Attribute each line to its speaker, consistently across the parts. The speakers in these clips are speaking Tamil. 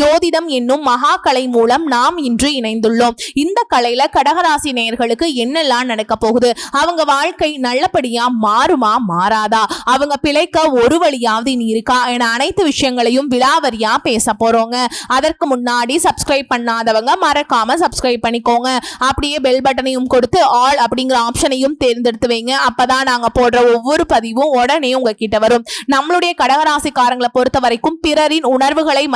Speaker 1: ஜோதிடம் என்னும் மகா கலை மூலம் நாம் இன்று இணைந்துள்ளோம். இந்த கலையில கடகராசி நேயர்களுக்கு என்னெல்லாம் நடக்க போகுது? அவங்க வாழ்க்கை நல்லபடியா மாறுமா மாறாதா? அவங்க பிழைக்க ஒரு வழியாவது இனி இருக்கா? என அனைத்து விஷயங்களையும் விலாவரியா பேச போறோங்க. அதற்கு முன்னாடி சப்ஸ்கிரைப் பண்ணாதவங்க மறக்காம சப்ஸ்கிரைப் பண்ணிக்கோங்க. அப்படியே பெல் பட்டனையும் கொடுத்து ஆல் அப்படிங்கிற ஆப்ஷனையும் தேர்ந்தெடுத்து வைங்க. அப்பதான் நாங்க போடுற ஒவ்வொரு பதிவும் உடனே உங்ககிட்ட வரும். நம்மளுடைய கடகராசிக்காரங்களை பொறுத்த வரைக்கும் பிறரின் உணர்வுகளை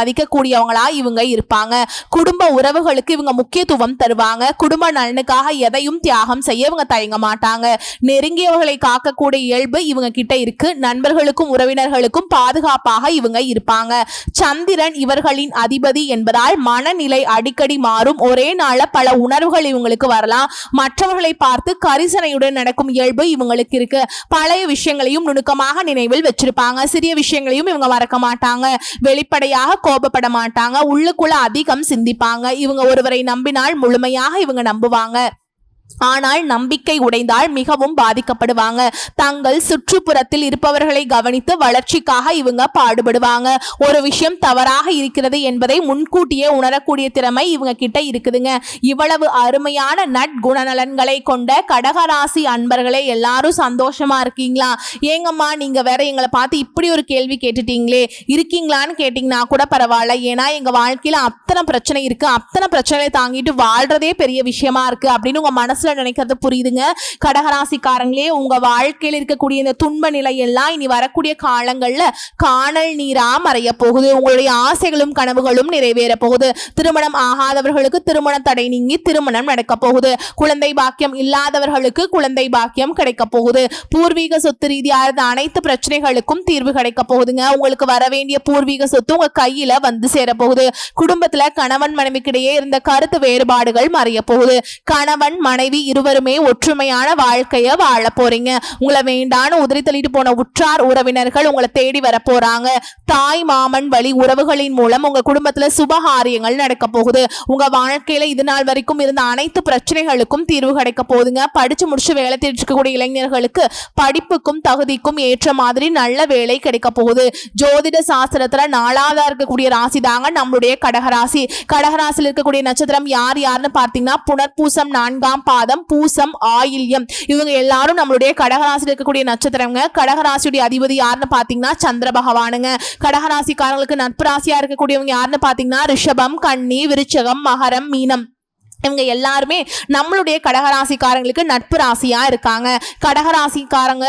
Speaker 1: இருக்கிறவங்களா இவங்க இருப்பாங்க. குடும்ப உறவுகளுக்கு இவங்க முக்கியத்துவம் தருவாங்க. குடும்ப நலனுக்காக எதையும் தியாகம் செய்ய இவங்க தயங்க மாட்டாங்க. நெருங்கியவர்களை காக்கக்கூடிய இயல்பு இவங்க கிட்ட இருக்கு. நண்பர்களுக்கும் உறவினர்களுக்கும் பாதுகாப்பாக இவங்க இருப்பாங்க. சந்திரன் இவர்களின் அதிபதி என்பதால் மனநிலை அடிக்கடி மாறும். ஒரே நாள பல உணர்வுகள் இவங்களுக்கு வரலாம். மற்றவர்களை பார்த்து கரிசனையுடன் நடக்கும் இயல்பு இவங்களுக்கு இருக்கு. பழைய விஷயங்களையும் நுணுக்கமாக நினைவில் வச்சிருப்பாங்க. சிறிய விஷயங்களையும் இவங்க மறக்க மாட்டாங்க. வெளிப்படையாக கோபப்பட மாட்டாங்க. உள்ளுக்குள்ள அதிகம் சிந்திப்பாங்க. இவங்க ஒருவரை நம்பினால் முழுமையாக இவங்க நம்புவாங்க. ஆனால் நம்பிக்கை உடைந்தால் மிகவும் பாதிக்கப்படுவாங்க. தங்கள் சுற்றுப்புறத்தில் இருப்பவர்களை கவனித்து வளர்ச்சிக்காக இவங்க பாடுபடுவாங்க. ஒரு விஷயம் தவறாக இருக்கிறது என்பதை முன்கூட்டியே உணரக்கூடிய திறமை இவங்க கிட்ட இருக்குதுங்க. இவ்வளவு அருமையான நட்குணநலன்களை கொண்ட கடகராசி அன்பர்களே எல்லாரும் சந்தோஷமா இருக்கீங்களா? ஏங்கம்மா நீங்க வேற எங்களை பார்த்து இப்படி ஒரு கேள்வி கேட்டுட்டீங்களே. இருக்கீங்களான்னு கேட்டீங்கன்னா கூட பரவாயில்ல. ஏன்னா எங்க வாழ்க்கையில அத்தனை பிரச்சனை இருக்கு. அத்தனை பிரச்சனையை தாங்கிட்டு வாழ்றதே பெரிய விஷயமா இருக்கு அப்படின்னு உங்க மனசுல நினைக்கிறது புரியுதுங்க. கடகராசிக்காரங்களே உங்க வாழ்க்கையில் இருக்கக்கூடிய இந்த துன்ப நிலை எல்லாம் இனி வரக்கூடிய காலங்கள்ல காணல் நீரா மறைய போகுது. உங்களுடைய ஆசைகளும் கனவுகளும் நிறைவேற போகுது. திருமணம் ஆகாதவர்களுக்கு திருமண தடை நீங்கி திருமணம் நடக்க போகுது. குழந்தை பாக்கியம் இல்லாதவர்களுக்கு குழந்தை பாக்கியம் கிடைக்க போகுது. பூர்வீக சொத்து ரீதியாக இருந்த அனைத்து பிரச்சனைகளுக்கும் தீர்வு கிடைக்க போகுதுங்க. உங்களுக்கு வர வேண்டிய பூர்வீக சொத்து உங்க கையில வந்து சேர போகுது. குடும்பத்துல கணவன் மனைவிக்கிடையே இருந்த கருத்து வேறுபாடுகள் மறைய போகுது. கணவன் மனைவி இருவருமே ஒற்றுமையான வாழ்க்கைய வாழ போறீங்க. உங்களை வேண்டான்னு உதிரி தள்ளிட்டு போன உற்றார் உறவினர்கள் உங்களை தேடி வர போறாங்க. தாய் மாமன் வழி உறவுகளின் மூலம் உங்க குடும்பத்துல சுபகாரியங்கள் நடக்க போகுது. உங்க வாழ்க்கையில இது நாள் வரைக்கும் இருந்த அனைத்து பிரச்சனைகளுக்கும் தீர்வு கிடைக்க போகுதுங்க. படிச்சு முடிச்சு வேலை தேடிட்டு இளைஞர்களுக்கு படிப்புக்கும் தகுதிக்கும் ஏற்ற மாதிரி நல்ல வேலை கிடைக்க போகுது. ஜோதிட சாஸ்திரத்துல நாலாவதா இருக்கக்கூடிய ராசி தாங்க நம்மளுடைய கடகராசி. கடகராசியில் இருக்கக்கூடிய நட்சத்திரம் யார் யாருன்னு பார்த்தீங்கன்னா புனர்பூசம் நான்காம் பாதம் பூசம் ஆயில்யம். இவங்க எல்லாரும் நம்மளுடைய கடகராசியில் இருக்கக்கூடிய நட்சத்திரங்க. கடகராசியுடைய அதிபதி யாருன்னு பார்த்தீங்கன்னா சந்திர பகவானுங்க. கடகராசிக்காரங்களுக்கு நட்பு ராசியா இருக்கக்கூடியவங்க யாருன்னு பார்த்தீங்கன்னா ரிஷபம் கன்னி விருச்சகம் மகரம் மீனம். இவங்க எல்லாருமே நம்மளுடைய கடகராசிக்காரங்களுக்கு நட்பு ராசியா இருக்காங்க. கடகராசிக்காரங்க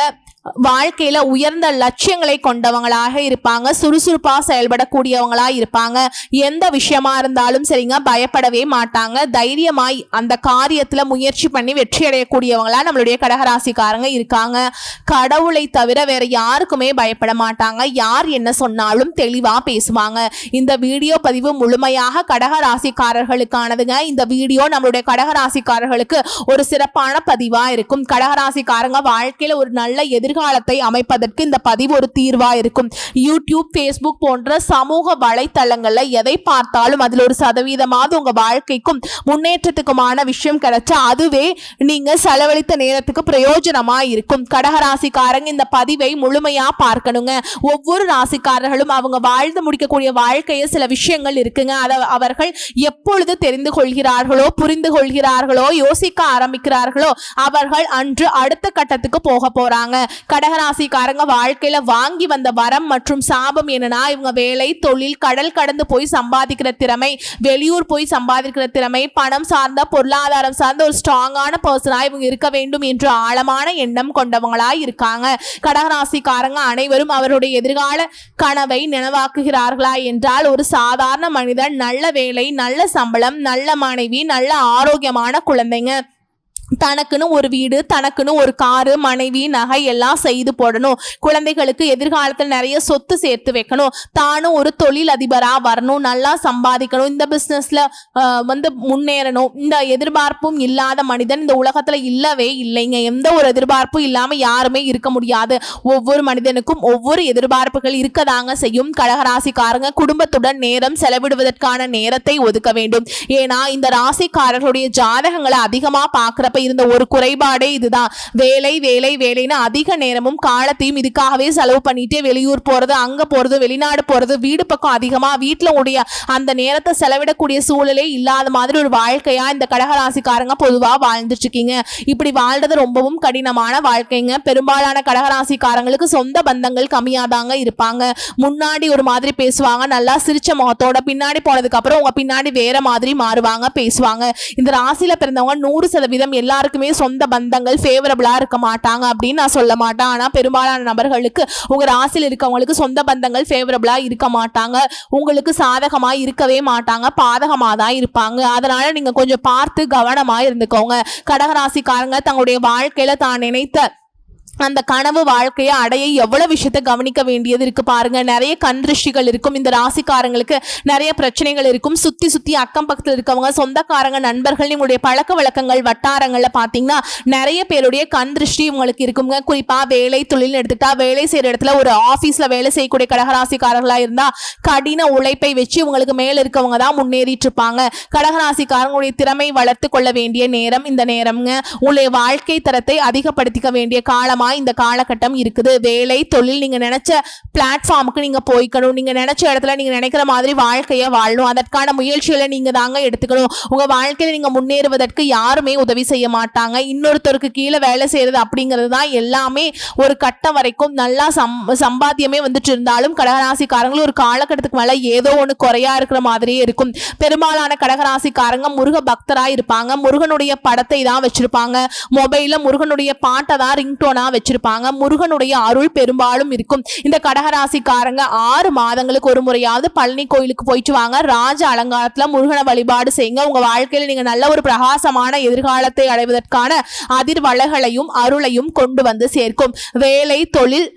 Speaker 1: வாழ்க்கையில உயர்ந்த லட்சியங்களை கொண்டவங்களாக இருப்பாங்க. சுறுசுறுப்பா செயல்படக்கூடியவங்களா இருப்பாங்க. எந்த விஷயமா இருந்தாலும் சரிங்க பயப்படவே மாட்டாங்க. தைரியமாய் அந்த காரியத்துல முயற்சி பண்ணி வெற்றி அடையக்கூடியவங்களா நம்மளுடைய கடகராசிக்காரங்க இருக்காங்க. கடவுளை தவிர வேற யாருக்குமே பயப்பட மாட்டாங்க. யார் என்ன சொன்னாலும் தெளிவா பேசுவாங்க. இந்த வீடியோ பதிவு முழுமையாக கடகராசிக்காரர்களுக்கானதுங்க. இந்த வீடியோ நம்மளுடைய கடகராசிக்காரர்களுக்கு ஒரு சிறப்பான பதிவா இருக்கும். கடகராசிக்காரங்க வாழ்க்கையில ஒரு நல்ல எதிர்காலத்தை அமைப்பதற்கு இந்த பதிவு ஒரு தீர்வா இருக்கும் யூடியூப் ஃபேஸ்புக் போன்ற சமூக வலைத்தளங்கள்ல எதை பார்த்தாலும் அதில் ஒரு சதவீதமாவது உங்க வாழ்க்கைக்கும் முன்னேற்றத்துக்குமான விஷயம் கிடைச்சா அதுவே நீங்க செலவழித்த நேரத்துக்கு பிரயோஜனமா இருக்கும் கடகராசிக்காரங்க இந்த பதிவை முழுமையா பார்க்கணுங்க. ஒவ்வொரு ராசிக்காரர்களும் அவங்க வாழ்ந்து முடிக்கக்கூடிய வாழ்க்கைய சில விஷயங்கள் இருக்குங்க. அதை அவர்கள் எப்பொழுது தெரிந்து கொள்கிறார்களோ புரிந்து கொள்கிறார்களோ யோசிக்க ஆரம்பிக்கிறார்களோ அவர்கள் அன்று அடுத்த கட்டத்துக்கு போக போறாங்க. கடகராசிக்காரங்க வாழ்க்கையில வாங்கி வந்த வரம் மற்றும் சாபம் என்னன்னா இவங்க வேலை தொழில் கடல் கடந்து போய் சம்பாதிக்கிற திறமை வெளியூர் போய் சம்பாதிக்கிற திறமை பணம் சார்ந்த பொருளாதாரம் சார்ந்த ஒரு ஸ்ட்ராங்கான பர்சனா இவங்க இருக்க வேண்டும் என்று ஆழமான எண்ணம் கொண்டவங்களா இருக்காங்க. கடகராசிக்காரங்க அனைவரும் அவருடைய எதிர்கால கனவை நினைவாக்குகிறார்களா என்றால் ஒரு சாதாரண மனிதன் நல்ல வேலை நல்ல சம்பளம் நல்ல மனைவி நல்ல ஆரோக்கியமான குழந்தைங்க. தனக்குன்னு ஒரு வீடு தனக்குன்னு ஒரு காரு மனைவி நகை எல்லாம் செய்து போடணும். குழந்தைகளுக்கு எதிர்காலத்தில் நிறைய சொத்து சேர்த்து வைக்கணும். தானும் ஒரு தொழில் அதிபராக வரணும் நல்லா சம்பாதிக்கணும். இந்த பிஸ்னஸில் வந்து முன்னேறணும். இந்த எதிர்பார்ப்பும் இல்லாத மனிதன் இந்த உலகத்தில் இல்லவே இல்லைங்க. எந்த ஒரு எதிர்பார்ப்பும் இல்லாமல் யாருமே இருக்க முடியாது. ஒவ்வொரு மனிதனுக்கும் ஒவ்வொரு எதிர்பார்ப்புகள் இருக்கதாங்க செய்யும். கடகராசிக்காரங்க குடும்பத்துடன் நேரம் செலவிடுவதற்கான நேரத்தை ஒதுக்க வேண்டும். ஏன்னா இந்த ராசிக்காரர்களுடைய ஜாதகங்களை அதிகமாக பார்க்குறப்ப இருந்த ஒரு குறைபாடே இதுதான். வேலை வேலை வேலைன்னு அதிக நேரமும் காலத்தையும் இதுக்காகவே செலவு பண்ணிட்டே வெளியூர் போறது அங்க போறது வெளிநாடு போறது வீடு பக்கம் அதிகமா வீட்டுல உடைய அந்த நேரத்தை செலவிடக்கூடிய சூழலே இல்லாத மாதிரி ஒரு வாழ்க்கையா இந்த கடகராசிக்காரங்க பொதுவா வாழ்ந்துட்டு இருக்கீங்க இப்படி வாழ்றது ரொம்பவும் கடினமான வாழ்க்கைங்க. பெரும்பாலான கடகராசிக்காரங்களுக்கு சொந்த பந்தங்கள் கம்மியாதாங்க இருப்பாங்க. முன்னாடி ஒரு மாதிரி பேசுவாங்க நல்லா சிரிச்ச முகத்தோட பின்னாடி போனதுக்கு அப்புறம் உங்க பின்னாடி வேற மாதிரி மாறுவாங்க பேசுவாங்க. இந்த ராசியில பிறந்தவங்க நூறு சதவீதம் எல்லாருக்குமே சொந்த பந்தங்கள் ஃபேவரபிளா இருக்க மாட்டாங்க அப்படின்னு நான் சொல்ல மாட்டேன். ஆனால் பெரும்பாலான நபர்களுக்கு உங்கள் ராசியில் இருக்கவங்களுக்கு சொந்த பந்தங்கள் ஃபேவரபிளாக இருக்க மாட்டாங்க. உங்களுக்கு சாதகமாக இருக்கவே மாட்டாங்க. பாதகமாக தான் இருப்பாங்க. அதனால் நீங்கள் கொஞ்சம் பார்த்து கவனமாக இருந்துக்கோங்க. கடகராசிக்காரங்க தங்களுடைய வாழ்க்கையில் தான் நினைத்த அந்த கனவு வாழ்க்கையை அடைய எவ்வளோ விஷயத்தை கவனிக்க வேண்டியது இருக்கு பாருங்க. நிறைய கண் திருஷ்டிகள் இருக்கும். இந்த ராசிக்காரங்களுக்கு நிறைய பிரச்சனைகள் இருக்கும். சுத்தி சுத்தி அக்கம் பக்கத்தில் இருக்கவங்க சொந்தக்காரங்க நண்பர்கள் இவங்களுடைய பழக்க வழக்கங்கள் வட்டாரங்களில் பார்த்தீங்கன்னா நிறைய பேருடைய கண் திருஷ்டி உங்களுக்கு இருக்குங்க குறிப்பா வேலை தொழில் எடுத்துட்டா வேலை செய்யற இடத்துல ஒரு ஆஃபீஸில் வேலை செய்யக்கூடிய கடகராசிக்காரர்களா இருந்தா கடின உழைப்பை வச்சு உங்களுக்கு மேல இருக்கவங்க தான் முன்னேறிட்டு இருப்பாங்க. கடகராசிக்காரங்களுடைய திறமை வளர்த்து கொள்ள வேண்டிய நேரம் இந்த நேரம்ங்க. உங்களுடைய வாழ்க்கை தரத்தை அதிகப்படுத்திக்க வேண்டிய காலமா இந்த காலகட்டம் இருக்குது. வேலை தொழில் நீங்க நினைச்ச பிளாட்ஃபார்முக்கு நீங்க போய்க்கணும். நீங்க நினைச்ச இடத்துல நீங்க நினைக்கிற மாதிரி வாழ்க்கையை வாழணும். அதற்கான முயற்சிகளை நீங்க தாங்க எடுத்துக்கணும். உங்க வாழ்க்கையில நீங்க முன்னேறுவதற்கு யாருமே உதவி செய்ய மாட்டாங்க. இன்னொருத்தருக்கு கீழே வேலை செய்யறது அப்படிங்கிறது தான் எல்லாமே ஒரு கட்டம் வரைக்கும் நல்லா சம் சம்பாத்தியமே வந்துட்டு இருந்தாலும் கடகராசிக்காரங்களும் ஒரு காலகட்டத்துக்கு மேல ஏதோ ஒன்று குறையா இருக்கிற மாதிரியே இருக்கும். பெரும்பாலான கடகராசிக்காரங்க முருக பக்தராக இருப்பாங்க. முருகனுடைய படத்தை தான் வச்சிருப்பாங்க. மொபைலில் முருகனுடைய பாட்டை தான் ரிங்டோனா வச்சிருப்பாங்க. முருகனுடைய அருள் பெரும்பாலும் இருக்கும். இந்த கடகராசிக்காரங்க ஆறு மாதங்களுக்கு ஒரு முறையாவது பழனி கோயிலுக்கு போயிட்டு வாங்க. ராஜ அலங்காரத்துல முருகனை வழிபாடு செய்யுங்க. உங்க வாழ்க்கையில நீங்க நல்ல ஒரு பிரகாசமான எதிர்காலத்தை அடைவதற்கான அதிர்வலைகளையும் அருளையும் கொண்டு வந்து சேர்க்கும். வேலை தொழில்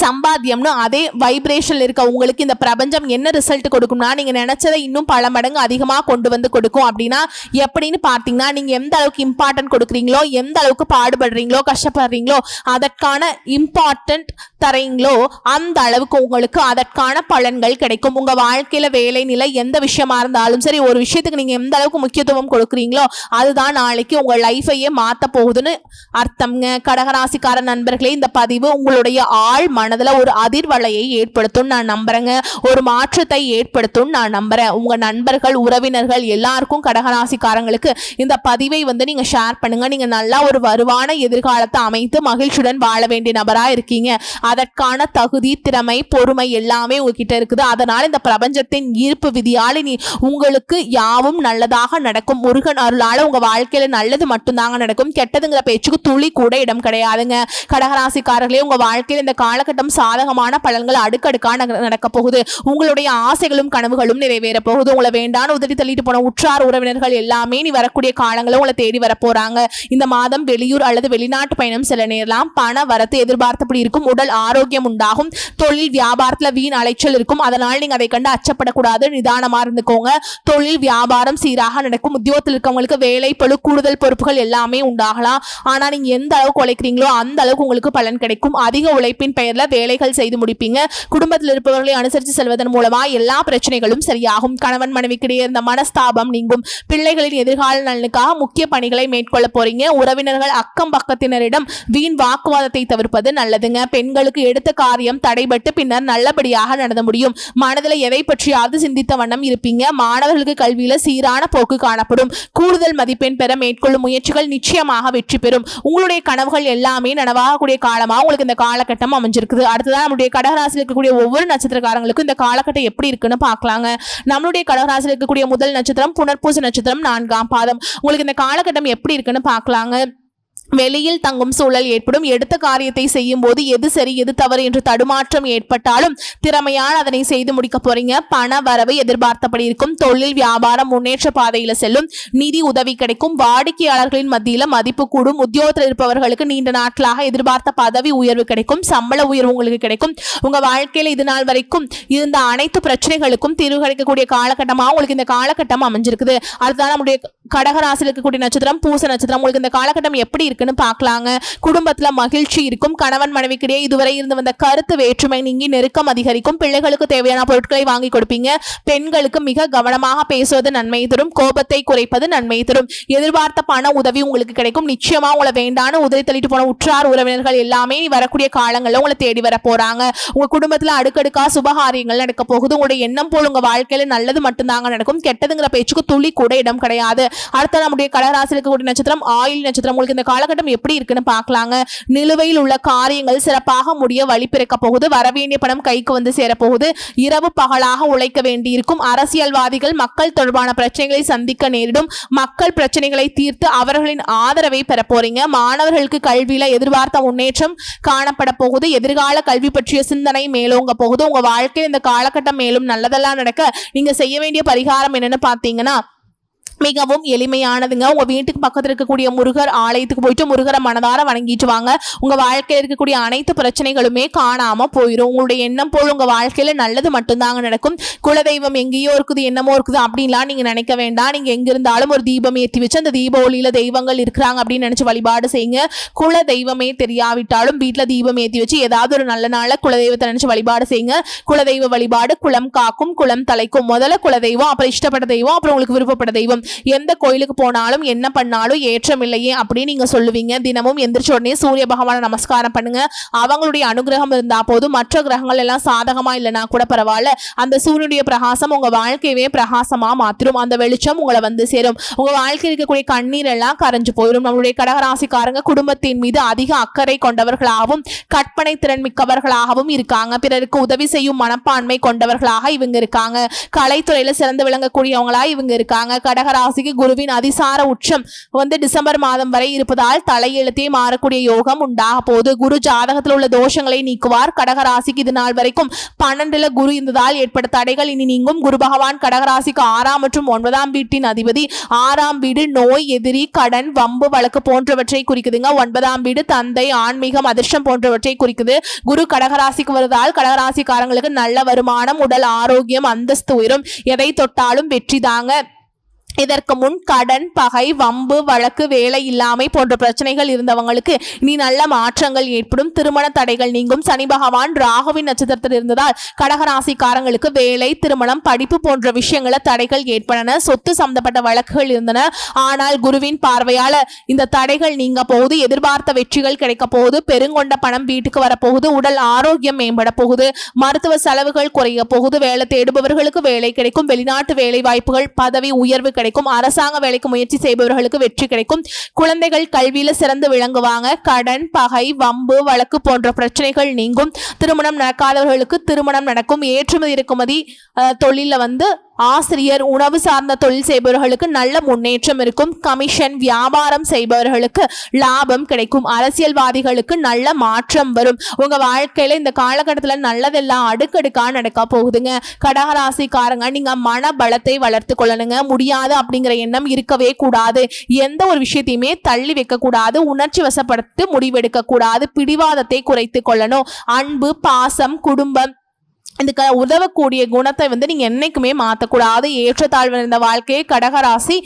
Speaker 1: சம்பாத்தியம்னு அதே வைப்ரேஷனில் இருக்க உங்களுக்கு இந்த பிரபஞ்சம் என்ன ரிசல்ட் கொடுக்கும்னா நீங்கள் நினச்சதை இன்னும் பல மடங்கு அதிகமாக கொண்டு வந்து கொடுக்கும். அப்படின்னா எப்படின்னு பார்த்தீங்கன்னா நீங்கள் எந்த அளவுக்கு இம்பார்ட்டன்ட் கொடுக்குறீங்களோ எந்த அளவுக்கு பாடுபடுறீங்களோ கஷ்டப்படுறீங்களோ அதற்கான இம்பார்ட்டன்ட் தரீங்களோ அந்த அளவுக்கு உங்களுக்கு அதற்கான பலன்கள் கிடைக்கும். உங்கள் வாழ்க்கையில் வேலை நிலை எந்த விஷயமா இருந்தாலும் சரி ஒரு விஷயத்துக்கு நீங்கள் எந்த அளவுக்கு முக்கியத்துவம் கொடுக்குறீங்களோ அதுதான் நாளைக்கு உங்கள் லைஃபையே மாற்ற போகுதுன்னு அர்த்தம்ங்க. கடகராசிக்கார நண்பர்களே இந்த பதிவு உங்களுடைய ஆழ் மனதில் ஒரு அதிர்வலையை ஏற்படுத்தும். நான் நம்புறேங்க. ஒரு மாற்றத்தை ஏற்படுத்தும். நான் நம்புகிறேன் உங்கள் நண்பர்கள் உறவினர்கள் எல்லாருக்கும் கடகராசிக்காரங்களுக்கு இந்த பதிவை வந்து நீங்கள் ஷேர் பண்ணுங்கள் நீங்கள் நல்லா ஒரு வருவான எதிர்காலத்தை அமைத்து மகிழ்ச்சியுடன் வாழ வேண்டிய நபராக இருக்கீங்க. அதற்கான தகுதி திறமை பொறுமை எல்லாமே உங்ககிட்ட இருக்குது. அதனால் இந்த பிரபஞ்சத்தின் ஈர்ப்பு விதியால் நீ உங்களுக்கு யாவும் நல்லதாக நடக்கும். முருகன் அருளால் உங்கள் வாழ்க்கையில் நல்லது மட்டும்தாங்க நடக்கும். கெட்டதுங்கிற பேச்சுக்கு துளி கூட இடம் கிடையாதுங்க. கடகராசிக்காரர்களே உங்கள் வாழ்க்கையில் இந்த காலகட்டம் சாதகமான பலன்கள் அடுக்கடுக்காக நடக்கப் நடக்க போகுது. உங்களுடைய ஆசைகளும் கனவுகளும் நிறைவேற போகுது. உங்களை வேண்டாம் உதடி தள்ளிட்டு போன உற்றார் உறவினர்கள் எல்லாமே நீ வரக்கூடிய காலங்களும் உங்களை தேடி வர போறாங்க. இந்த மாதம் வெளியூர் அல்லது வெளிநாட்டு பயணம் செல்ல நேரலாம். பண வரத்து எதிர்பார்த்தபடி இருக்கும். உடல் ஆரோக்கியம் உண்டாகும். தொழில் வியாபாரத்துல வீண் அலைச்சல் இருக்கும். அதனால் நீங்க அதை கண்டு அச்சப்படக்கூடாது. நிதானமா இருந்துக்கோங்க. தொழில் வியாபாரம் சீராக நடக்கும். உத்தியோகத்தில் இருக்கவங்களுக்கு வேலை பழு கூடுதல் பொறுப்புகள் எல்லாமே உண்டாகலாம். ஆனா நீங்க எந்த அளவுக்கு உழைக்கிறீங்களோ அந்த அளவுக்கு உங்களுக்கு பலன் கிடைக்கும். அதிக உழைப்பின் பெயர்ல வேலைகள் செய்து முடிப்பீங்க. குடும்பத்தில் இருப்பவர்களை அனுசரித்து செல்வதன் மூலமா எல்லா பிரச்சனைகளும் சரியாகும். கணவன் மனைவிக்கிடையே இருந்த மனஸ்தாபம் நீங்கும். பிள்ளைகளின் எதிர்கால நலனுக்காக முக்கிய பணிகளை மேற்கொள்ள போறீங்க. உறவினர்கள் அக்கம் பக்கத்தினரிடம் வீண் வாக்குவாதத்தை தவிர்ப்பது நல்லதுங்க. பெண்களுக்கு எடுத்த காரியம் தடைபட்டு பின்னர் நல்லபடியாக நடந்த முடியும். மனதில் எதை பற்றியாவது சிந்தித்த வண்ணம் இருப்பீங்க. மாணவர்களுக்கு கல்வியில சீரான போக்கு காணப்படும். கூடுதல் மதிப்பெண் பெற மேற்கொள்ளும் முயற்சிகள் நிச்சயமாக வெற்றி பெறும். உங்களுடைய கனவுகள் எல்லாமே நனவாகக்கூடிய காலமாக உங்களுக்கு இந்த காலகட்டம் அமைஞ்சிருக்கு? இருக்குது. அடுத்ததான் நம்மளுடைய கடகராசியில் இருக்கக்கூடிய ஒவ்வொரு நட்சத்திரக்காரங்களுக்கும் இந்த காலகட்டம் எப்படி இருக்குன்னு பார்க்கலாங்க. நம்மளுடைய கடகராசியில் இருக்கக்கூடிய முதல் நட்சத்திரம் புனர்பூச நட்சத்திரம் நான்காம் பாதம். உங்களுக்கு இந்த காலகட்டம் எப்படி இருக்குன்னு பார்க்கலாங்க. வெளியில் தங்கும் சூழல் ஏற்படும். எடுத்த காரியத்தை செய்யும் போது எது சரி எது தவறு என்று தடுமாற்றம் ஏற்பட்டாலும் திறமையால் அதனை செய்து முடிக்க போறீங்க. பண வரவு எதிர்பார்த்தபடி இருக்கும். தொழில் வியாபாரம் முன்னேற்ற பாதையில செல்லும். நிதி உதவி கிடைக்கும். வாடிக்கையாளர்களின் மத்தியில மதிப்பு கூடும். உத்தியோகத்தில் இருப்பவர்களுக்கு நீண்ட நாட்களாக எதிர்பார்த்த பதவி உயர்வு கிடைக்கும். சம்பள உயர்வு உங்களுக்கு கிடைக்கும். உங்க வாழ்க்கையில இது நாள் வரைக்கும் இருந்த அனைத்து பிரச்சனைகளுக்கும் தீர்வு கிடைக்கக்கூடிய காலகட்டமாக உங்களுக்கு இந்த காலகட்டம் அமைஞ்சிருக்குது. அதுதான் நம்முடைய கடகராசியில் இருக்கக்கூடிய நட்சத்திரம் பூச நட்சத்திரம். உங்களுக்கு இந்த காலகட்டம் எப்படி இருக்குன்னு பார்க்கலாங்க. குடும்பத்துல மகிழ்ச்சி இருக்கும். கணவன் மனைவிக்கிடையே இதுவரை இருந்து வந்த கருத்து வேற்றுமை நீங்கி நெருக்கம் அதிகரிக்கும். பிள்ளைகளுக்கு தேவையான பொருட்களை வாங்கி கொடுப்பீங்க. பெண்களுக்கு மிக கவனமாக பேசுவது நன்மை தரும். கோபத்தை குறைப்பது நன்மை தரும். எதிர்பார்த்த பண உதவி உங்களுக்கு கிடைக்கும். நிச்சயமா உங்களை வேண்டான உதவி தள்ளிட்டு போன உற்றார் உறவினர்கள் எல்லாமே வரக்கூடிய காலங்களில் உங்களை தேடி வர போறாங்க. உங்க குடும்பத்துல அடுக்கடுக்கா சுபகாரியங்கள் நடக்க போகுது. உங்களுடைய எண்ணம் போல் உங்க வாழ்க்கையில நல்லது மட்டும்தாங்க நடக்கும். கெட்டதுங்கிற பேச்சுக்கு துளி கூட இடம் கிடையாது. அடுத்த நம்முடைய கடகராசியில் இருக்கக்கூடிய நட்சத்திரம் ஆயில் நட்சத்திரம். உங்களுக்கு இந்த காலகட்டம் எப்படி இருக்குன்னு பார்க்கலாங்க. நிலுவையில் உள்ள காரியங்கள் சிறப்பாக முடிய வழிபிறக்க போகுது. வரவேண்டிய பணம் கைக்கு வந்து சேரப்போகுது. இரவு பகலாக உழைக்க வேண்டியிருக்கும். அரசியல்வாதிகள் மக்கள் தொடர்பான பிரச்சனைகளை சந்திக்க நேரிடும். மக்கள் பிரச்சனைகளை தீர்த்து அவர்களின் ஆதரவை பெற போறீங்க. மாணவர்களுக்கு கல்வியில எதிர்பார்த்த முன்னேற்றம் காணப்பட போகுது. எதிர்கால கல்வி பற்றிய சிந்தனை மேலோங்க போகுது. உங்க வாழ்க்கையில் இந்த காலகட்டம் மேலும் நல்லதெல்லாம் நடக்க நீங்க செய்ய வேண்டிய பரிகாரம் என்னன்னு பார்த்தீங்கன்னா மிகவும் எளிமையானதுங்க. உங்கள் வீட்டுக்கு பக்கத்தில் இருக்கக்கூடிய முருகர் ஆலயத்துக்கு போயிட்டு முருகரை மனதார வணங்கிட்டு வாங்க. உங்கள் வாழ்க்கையில் இருக்கக்கூடிய அனைத்து பிரச்சனைகளுமே காணாமல் போயிடும் உங்களுடைய எண்ணம் போல் உங்கள் வாழ்க்கையில் நல்லது மட்டும்தாங்க நடக்கும். குலதெய்வம் எங்கேயோ இருக்குது என்னமோ இருக்குது அப்படின்லாம் நீங்கள் நினைக்க வேண்டாம். நீங்கள் எங்கே இருந்தாலும் ஒரு தீபம் ஏற்றி வச்சு அந்த தீப ஒளியில் தெய்வங்கள் இருக்கிறாங்க அப்படின்னு நினச்சி வழிபாடு செய்யுங்க. குல தெய்வமே தெரியாவிட்டாலும் வீட்டில் தீபம் ஏற்றி வச்சு ஏதாவது ஒரு நல்ல நாளில் குலதெய்வத்தை நினச்சி வழிபாடு செய்யுங்க. குலதெய்வ வழிபாடு குலம் காக்கும் குலம் தலைக்கும். முதல்ல குலதெய்வம் அப்புறம் இஷ்டப்பட்ட தெய்வம் அப்புறம் உங்களுக்கு விருப்பப்பட்ட தெய்வம். எந்த கோயிலுக்கு போனாலும் என்ன பண்ணாலும் ஏற்றம் இல்லையே அப்படின்னு நீங்க சொல்லுவீங்க. தினமும் எந்திரிச்ச உடனே சூரிய பகவானை நமஸ்காரம் பண்ணுங்க. அவங்களுடைய அனுகிரகம் இருந்தா போதும். மற்ற கிரகங்கள் எல்லாம் சாதகமா இல்லைனா கூட பரவாயில்ல. அந்த சூரியனுடைய பிரகாசம் உங்க வாழ்க்கையவே பிரகாசமா மாத்திரும். அந்த வெளிச்சம் உங்களை வந்து சேரும். உங்க வாழ்க்கையில் இருக்கக்கூடிய கண்ணீர் எல்லாம் கரைஞ்சு போயிடும் நம்மளுடைய கடகராசிக்காரங்க குடும்பத்தின் மீது அதிக அக்கறை கொண்டவர்களாகவும் கற்பனை திறன் மிக்கவர்களாகவும் இருக்காங்க. பிறருக்கு உதவி செய்யும் மனப்பான்மை கொண்டவர்களாக இவங்க இருக்காங்க. கலைத்துறையில சிறந்து விளங்கக்கூடியவங்களா இவங்க இருக்காங்க. கடக ராசிக்கு குருவின் அதிசார உச்சம் வந்து டிசம்பர் மாதம் வரை இருப்பதால் தலையெழுத்தே மாறக்கூடிய யோகம் உண்டாக போது குரு ஜாதகத்தில் உள்ள தோஷங்களை நீக்குவார். கடகராசிக்கு இது நாள் வரைக்கும் பன்னெண்டுல குரு இருந்ததால் ஏற்பட்ட தடைகள் இனி நீங்கும். குரு பகவான் கடகராசிக்கு ஆறாம் மற்றும் ஒன்பதாம் வீட்டின் அதிபதி. ஆறாம் வீடு நோய் எதிரி கடன் வம்பு வழக்கு போன்றவற்றை குறிக்குதுங்க. ஒன்பதாம் வீடு தந்தை ஆன்மீகம் அதிர்ஷ்டம் போன்றவற்றை குறிக்குது. குரு கடகராசிக்கு வருவதால் கடகராசிக்காரங்களுக்கு நல்ல வருமானம் உடல் ஆரோக்கியம் அந்தஸ்து உயரும். எதை தொட்டாலும் வெற்றி தாங்க. இதற்கு முன் கடன் பகை வம்பு வழக்கு வேலை இல்லாமை போன்ற பிரச்சனைகள் இருந்தவங்களுக்கு இனி நல்ல மாற்றங்கள் ஏற்படும். திருமண தடைகள் நீங்கும். சனி பகவான் ராகுவின் நட்சத்திரத்தில் இருந்ததால் கடகராசிக்காரங்களுக்கு வேலை திருமணம் படிப்பு போன்ற விஷயங்கள தடைகள் ஏற்பட்டன சொத்து சம்பந்தப்பட்ட வழக்குகள் இருந்தன. ஆனால் குருவின் பார்வையால இந்த தடைகள் நீங்க போகுது எதிர்பார்த்த வெற்றிகள் கிடைக்க போகுது பெருங்கொண்ட பணம் வீட்டுக்கு வரப்போகுது உடல் ஆரோக்கியம் மேம்பட போகுது மருத்துவ செலவுகள் குறைய போகுது வேலை தேடுபவர்களுக்கு வேலை கிடைக்கும் வெளிநாட்டு வேலை வாய்ப்புகள் பதவி உயர்வு கிடைக்கும் கிடைக்கும். அரசாங்க வேலைக்கு முயற்சி செய்பவர்களுக்கு வெற்றி கிடைக்கும். குழந்தைகள் கல்வியில சிறந்து விளங்குவாங்க. கடன் பகை வம்பு வழக்கு போன்ற பிரச்சனைகள் நீங்கும். திருமணம் நடக்காதவர்களுக்கு திருமணம் நடக்கும். ஏற்றுமதி இறக்குமதி தொழில வந்து ஆசிரியர் உணவு சார்ந்த தொழில் செய்பவர்களுக்கு நல்ல முன்னேற்றம் இருக்கும். கமிஷன் வியாபாரம் செய்பவர்களுக்கு லாபம் கிடைக்கும். அரசியல்வாதிகளுக்கு நல்ல மாற்றம் வரும். உங்க வாழ்க்கையில இந்த காலகட்டத்துல நல்லதெல்லாம் அடுக்கடுக்கா நடக்க போகுதுங்க. கடகராசிக்காரங்க நீங்க மன பலத்தை வளர்த்து கொள்ளணுங்க. முடியாது அப்படிங்கிற எண்ணம் இருக்கவே கூடாது. எந்த ஒரு விஷயத்தையுமே தள்ளி வைக்க கூடாது. உணர்ச்சி வசப்படுத்தி முடிவெடுக்க கூடாது. பிடிவாதத்தை குறைத்து கொள்ளணும். அன்பு பாசம் குடும்பம் இதுக்கு உதவக்கூடிய குணத்தை வந்து நீங்கள் என்றைக்குமே மாற்றக்கூடாது ஏற்றத்தாழ்வு இருந்த வாழ்க்கையை கடகராசி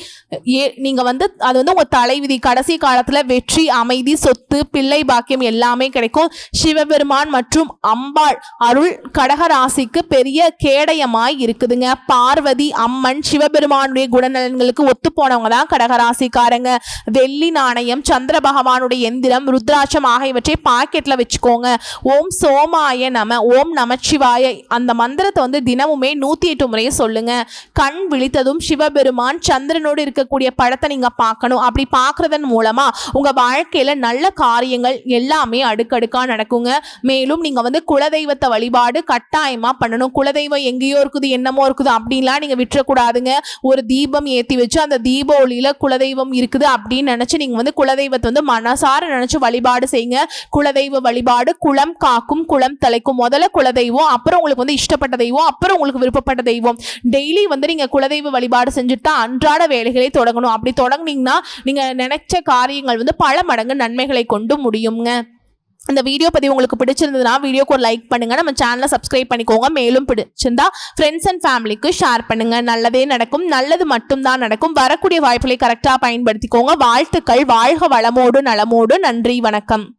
Speaker 1: ஏ நீங்கள் வந்து அது வந்து உங்கள் தலைவிதி கடைசி காலத்தில் வெற்றி அமைதி சொத்து பிள்ளை பாக்கியம் எல்லாமே கிடைக்கும். சிவபெருமான் மற்றும் அம்பாள் அருள் கடகராசிக்கு பெரிய கேடயமாய் இருக்குதுங்க. பார்வதி அம்மன் சிவபெருமானுடைய குணநலன்களுக்கு ஒத்து போனவங்க தான் கடகராசிக்காரங்க வெள்ளி நாணயம் சந்திர பகவானுடைய எந்திரம் ருத்ராட்சம் ஆகியவற்றை பாக்கெட்டில் வச்சுக்கோங்க. ஓம் சோமாய நம ஓம் நமச்சிவாய அந்த மந்திரத்தை வந்து தினமுமே நூற்றி எட்டு முறையை சொல்லுங்க. கண் விழித்ததும் சிவபெருமான் சந்திரனோடு இருக்கக்கூடிய படத்தை நீங்க பார்க்கணும். அப்படி பார்க்குறதன் மூலமா உங்க வாழ்க்கையில நல்ல காரியங்கள் எல்லாமே அடுக்கடுக்கா நடக்குங்க. மேலும் நீங்க வந்து குலதெய்வத்தை வழிபாடு கட்டாயமாக பண்ணணும். குலதெய்வம் எங்கேயோ இருக்குது என்னமோ இருக்குது அப்படின்லாம் நீங்க விட்டுறக்கூடாதுங்க. ஒரு தீபம் ஏற்றி வச்சு அந்த தீப ஒளியில் குலதெய்வம் இருக்குது அப்படின்னு நினைச்சு நீங்க வந்து குலதெய்வத்தை வந்து மனசார நினச்சி வழிபாடு செய்யுங்க. குலதெய்வ வழிபாடு குலம் காக்கும் குலம் தலைக்கும் முதல்ல குலதெய்வம் அப்புறம் உங்களுக்கு வந்து இஷ்டப்பட்ட தெய்வம் அப்புறம் உங்களுக்கு விருப்பப்பட்ட தெய்வம். டெய்லி வந்து நீங்கள் குலதெய்வ வழிபாடு செஞ்சுட்டு தான் அன்றாட வேலைகளை தொடங்கணும். அப்படி தொடங்குனீங்கன்னா நீங்கள் நினைச்ச காரியங்கள் வந்து பல மடங்கு நன்மைகளை கொண்டு முடியுங்க. இந்த வீடியோ பதிவு உங்களுக்கு பிடிச்சிருந்ததுன்னா வீடியோக்கு ஒரு லைக் பண்ணுங்க. நம்ம சேனலை சப்ஸ்கிரைப் பண்ணிக்கோங்க. மேலும் பிடிச்சிருந்தா ஃப்ரெண்ட்ஸ் அண்ட் ஃபேமிலிக்கு ஷேர் பண்ணுங்க. நல்லதே நடக்கும். நல்லது மட்டும்தான் நடக்கும். வரக்கூடிய வாய்ப்புகளை கரெக்டாக பயன்படுத்திக்கோங்க. வாழ்த்துக்கள். வாழ்க வளமோடு நலமோடு. நன்றி. வணக்கம்.